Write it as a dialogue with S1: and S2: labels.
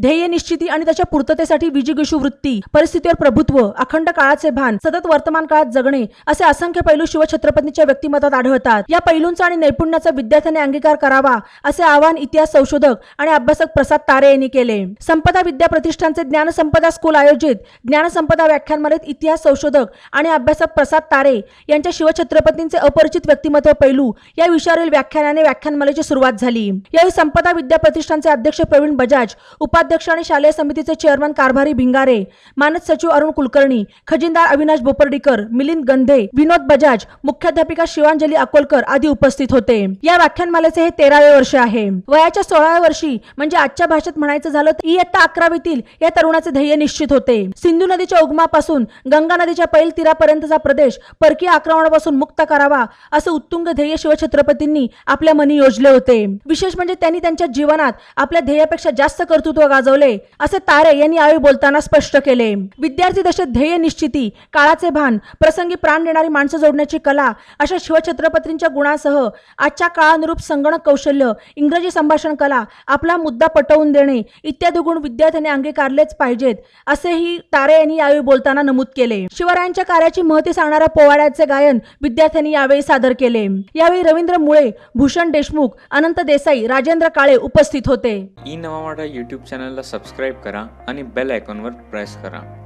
S1: ध्येय निश्चिती आणि त्याच्या पूर्ततेसाठी विजिगिषू वृत्ती परिस्थितीवर प्रभुत्व अखंड काळाचे भान सतत वर्तमान काळात जगणे असे असंख्य पैलू शिवछत्रपतींच्या व्यक्तिमत्वात आढळतात. या पैलूंचा आणि नैपुण्याचा विद्यार्थ्यांनी अंगीकार करावा असे आवाहन इतिहास संशोधक आणि अभ्यासक प्रसाद तारे यांनी केले. संपदा विद्या प्रतिष्ठानचे ज्ञानसंपदा स्कूल आयोजित ज्ञानसंपदा व्याख्यानमालेत इतिहास संशोधक आणि अभ्यासक प्रसाद तारे यांच्या शिवछत्रपतींचे अपरिचित व्यक्तिमत्व पैलू या विषयावरील व्याख्यानाने व्याख्यानमालेची सुरुवात झाली. यावेळी संपदा विद्या प्रतिष्ठानचे अध्यक्ष प्रवीण बजाज अध्यक्ष आणि शालेय समितीचे चेअरमन कारभारी भिंगारे मानद सचिव अरुण कुलकर्णी खजिनदार अविनाश बोपर्डीकर मिलिंद गंधे विनोद बजाज मुख्याध्यापिका शिवांजली अकोलकर आदी उपस्थित होते. या व्याख्यानमालेचे हे तेरावे वर्ष आहे. वयाच्या सोळाव्या वर्षी म्हणजे आजच्या भाषेत म्हणायचं झालं तर इयत्ता अकरावीतील या तरुणाचे ध्येय निश्चित होते. सिंधू नदीच्या उगमापासून गंगा नदीच्या पैल तीरापर्यंतचा प्रदेश परकीय आक्रमणापासून मुक्त करावा असं उत्तुंग ध्येय शिवछत्रपतींनी आपल्या मनी योजले होते. विशेष म्हणजे त्यांनी त्यांच्या जीवनात आपल्या ध्येयापेक्षा जास्त कर्तृत्व गाजवले असे तारे यांनी यावेळी बोलताना स्पष्ट केले. विद्यार्थी दशेत ध्येय निश्चिती काळाचे भान प्रसंगी प्राण देणारी माणसं जोडण्याची कला अशा शिवछत्रपतींच्या गुणासह आजच्या काळानुरूप संगणक कौशल्य इंग्रजी संभाषण कला आपला मुद्दा पटवून देणे इत्यादी गुण विद्यार्थ्यांनी अंगीकारलेच पाहिजेत असेही तारे यांनी यावेळी बोलताना नमूद केले. शिवरायांच्या कार्याची महती सांगणाऱ्या पोवाड्याचे गायन विद्यार्थ्यांनी यावेळी सादर केले. यावेळी रवींद्र मुळे भूषण देशमुख अनंत देसाई राजेंद्र काळे उपस्थित होते.
S2: ई नवा मराठा यूट्यूब चॅनलला सबस्क्राईब करा आणि बेल आयकॉनवर प्रेस करा.